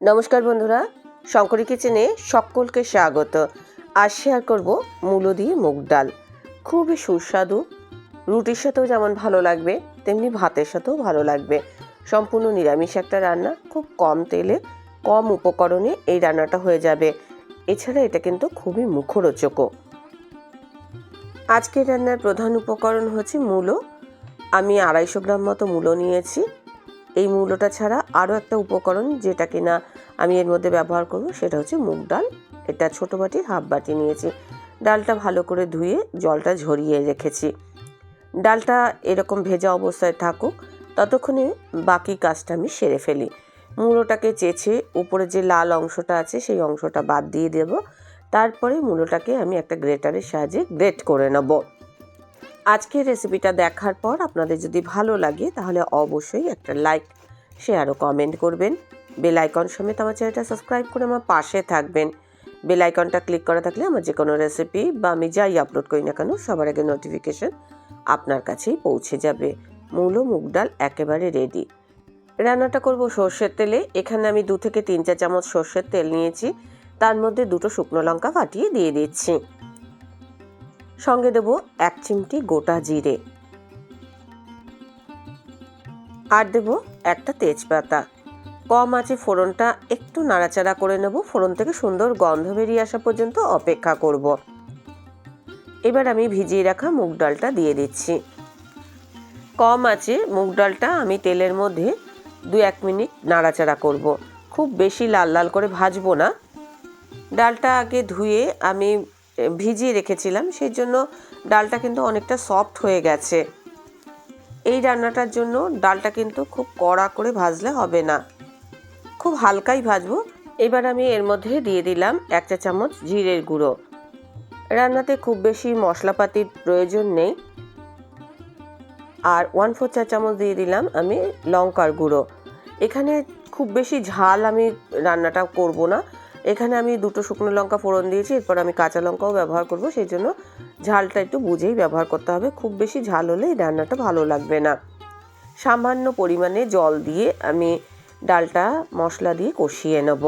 নমস্কার বন্ধুরা, শঙ্করী কিচেনে সকলকে স্বাগত। আজ শেয়ার করব মূলো দিয়ে মুগ ডাল। খুবই সুস্বাদু, রুটির সাথেও যেমন ভালো লাগবে, তেমনি ভাতের সাথেও ভালো লাগবে। সম্পূর্ণ নিরামিষ একটা রান্না, খুব কম তেলে, কম উপকরণে এই রান্নাটা হয়ে যাবে। এছাড়া এটা কিন্তু খুবই মুখরোচকও। আজকের রান্নার প্রধান উপকরণ হচ্ছে মূলো। আমি আড়াইশো গ্রাম মতো মূলো নিয়েছি। এই মূলোটা ছাড়া আরও একটা উপকরণ যেটা কিনা আমি এর মধ্যে ব্যবহার করব, সেটা হচ্ছে মুগ ডাল। এটা ছোটো বাটির, হাফ বাটি নিয়েছি। ডালটা ভালো করে ধুয়ে জলটা ঝরিয়ে রেখেছি। ডালটা এরকম ভেজা অবস্থায় থাকুক, ততক্ষণে বাকি কাজটা আমি সেরে ফেলি। মূলোটাকে চেঁচে উপরে যে লাল অংশটা আছে, সেই অংশটা বাদ দিয়ে দেব। তারপরে মূলোটাকে আমি একটা গ্রেটারের সাহায্যে গ্রেট করে নেব। আজকের রেসিপিটা দেখার পর আপনাদের যদি ভালো লাগে, তাহলে অবশ্যই একটা লাইক শেয়ার ও কমেন্ট করবেন। বেল আইকন সমেত আমার চ্যানেলটা সাবস্ক্রাইব করে আমার পাশে থাকবেন। বেল আইকনটা ক্লিক করা থাকলে আমার যে কোনো রেসিপি বা আমি যাই আপলোড করি না কেন, সবার আগে নোটিফিকেশন আপনার কাছেই পৌঁছে যাবে। মূল, মুগ ডাল একেবারে রেডি রান্নাটা করব সর্ষের তেলে। এখানে আমি দু থেকে তিন চা চামচ সর্ষের তেল নিয়েছি। তার মধ্যে দুটো শুকনো লঙ্কা ফাটিয়ে দিয়ে দিচ্ছি। সঙ্গে দেব এক চিমটি গোটা জিরে। আর দেব একটা তেজপাতা। কম আছে ফোড়নটা, একটু নাড়াচাড়া করে নেব। ফোড়ন থেকে সুন্দর গন্ধ বেরিয়ে আসা পর্যন্ত অপেক্ষা করব। এবার আমি ভিজিয়ে রাখা মুগ ডালটা দিয়ে দিচ্ছি। কম আছে মুগ ডালটা, আমি তেলের মধ্যে দু এক মিনিট নাড়াচাড়া করব। খুব বেশি লাল লাল করে ভাজবো না। ডালটা আগে ধুয়ে আমি ভিজিয়ে রেখেছিলাম, সেই জন্য ডালটা কিন্তু অনেকটা সফট হয়ে গেছে। এই রান্নাটার জন্য ডালটা কিন্তু খুব কড়া করে ভাজলে হবে না। খুব হালকাই ভাজবো। এবার আমি এর মধ্যে দিয়ে দিলাম এক চা চামচ জিরের গুঁড়ো। রান্নাতে খুব বেশি মশলাপাতির প্রয়োজন নেই। আর ওয়ান ফোর চা চামচ দিয়ে দিলাম আমি লঙ্কার গুঁড়ো। এখানে খুব বেশি ঝাল আমি রান্নাটা করব না। এখানে আমি দুটো শুকনো লঙ্কা ফোড়ন দিয়েছি, এরপর আমি কাঁচা লঙ্কাও ব্যবহার করব, সেই জন্য ঝালটা একটু বুঝেই ব্যবহার করতে হবে। খুব বেশি ঝাল হলে এই রান্নাটা ভালো লাগবে না। সামান্য পরিমাণে জল দিয়ে আমি ডালটা মশলা দিয়ে কষিয়ে নেব,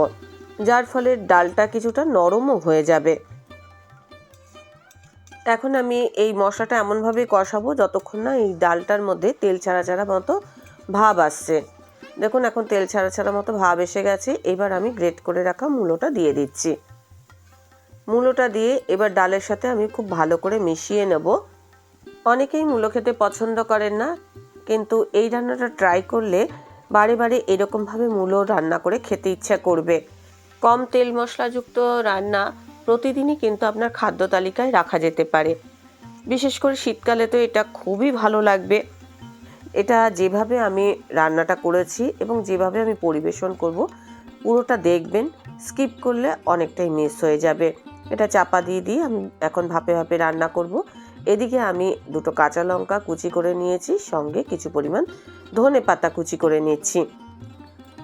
যার ফলে ডালটা কিছুটা নরমও হয়ে যাবে। এখন আমি এই মশলাটা এমনভাবে কষাবো যতক্ষণ না এই ডালটার মধ্যে তেল ছাড়া ছাড়া মতো ভাব আসছে। দেখুন, এখন তেল ছাড়া ছাড়া মতো ভাব এসে গেছে। এবার আমি গ্রেট করে রাখা মূলোটা দিয়ে দিচ্ছি। মূলোটা দিয়ে এবার ডালের সাথে আমি খুব ভালো করে মিশিয়ে নেব। অনেকেই মূলো খেতে পছন্দ করেন না, কিন্তু এই রান্নাটা ট্রাই করলে বারে বারে এরকমভাবে মূলো রান্না করে খেতে ইচ্ছা করবে। কম তেল মশলাযুক্ত রান্না প্রতিদিনই কিন্তু আপনার খাদ্য তালিকায় রাখা যেতে পারে। বিশেষ করে শীতকালে তো এটা খুবই ভালো লাগবে। এটা যেভাবে আমি রান্নাটা করেছি এবং যেভাবে আমি পরিবেশন করব, পুরোটা দেখবেন, স্কিপ করলে অনেকটাই মিস হয়ে যাবে। এটা চাপা দিয়ে দিয়ে আমি এখন ভাপে ভাপে রান্না করব। এদিকে আমি দুটো কাঁচা লঙ্কা কুচি করে নিয়েছি, সঙ্গে কিছু পরিমাণ ধনে পাতা কুচি করে নিচ্ছি।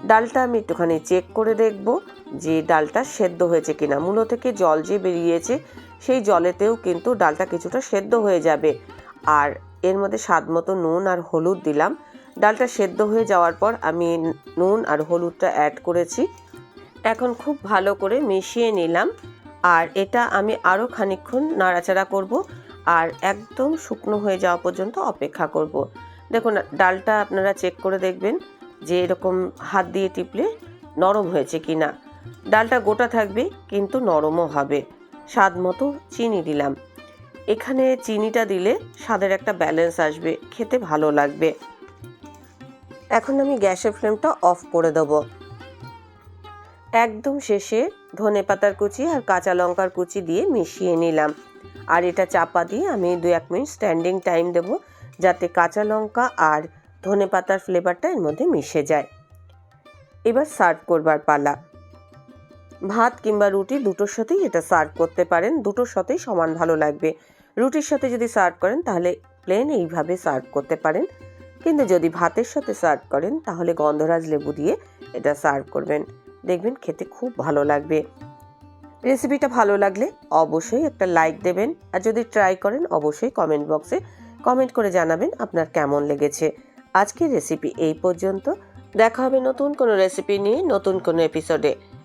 ডালটা আমি একটুখানি চেক করে দেখব যে ডালটা সেদ্ধ হয়েছে কিনা। মূলো থেকে জল যে বেরিয়েছে, সেই জলেতেও কিন্তু ডালটা কিছুটা সেদ্ধ হয়ে যাবে। আর এর মধ্যে স্বাদ মতো নুন আর হলুদ দিলাম। ডালটা সেদ্ধ হয়ে যাওয়ার পর আমি নুন আর হলুদটা অ্যাড করেছি। এখন খুব ভালো করে মিশিয়ে নিলাম। আর এটা আমি আরও খানিক্ষণ নাড়াচাড়া করব আর একদম শুকনো হয়ে যাওয়া পর্যন্ত অপেক্ষা করব। দেখুন, ডালটা আপনারা চেক করে দেখবেন যে এরকম হাত দিয়ে টিপলে নরম হয়েছে কি না ডালটা গোটা থাকবে, কিন্তু নরমও হবে। স্বাদ মতো চিনি দিলাম। এখানে চিনিটা দিলে স্বাদের একটা ব্যালেন্স আসবে, খেতে ভালো লাগবে। এখন আমি গ্যাসের ফ্লেমটা অফ করে দেব। একদম শেষে ধনে পাতার কুচি আর কাঁচা লঙ্কার কুচি দিয়ে মিশিয়ে নিলাম। আর এটা চাপা দিয়ে আমি দু এক মিনিট স্ট্যান্ডিং টাইম দেব, যাতে কাঁচা লঙ্কা আর ধনে পাতার ফ্লেভারটা এর মধ্যে মিশে যায়। এবার সার্ভ করবার পালা। ভাত কিংবা রুটি দুটোর সাথেই এটা সার্ভ করতে পারেন। দুটোর সাথেই সমান ভালো লাগবে। রুটির সাথে যদি সার্ভ করেন, তাহলে প্লেন এইভাবে সার্ভ করতে পারেন। কিন্তু যদি ভাতের সাথে সার্ভ করেন, তাহলে গন্ধরাজ লেবু দিয়ে এটা সার্ভ করবেন। দেখবেন খেতে খুব ভালো লাগবে। রেসিপিটা ভালো লাগলে অবশ্যই একটা লাইক দেবেন। আর যদি ট্রাই করেন, অবশ্যই কমেন্ট বক্সে কমেন্ট করে জানাবেন আপনার কেমন লেগেছে। আজকের রেসিপি এই পর্যন্ত। দেখা হবে নতুন কোনো রেসিপি নিয়ে নতুন কোনো এপিসোডে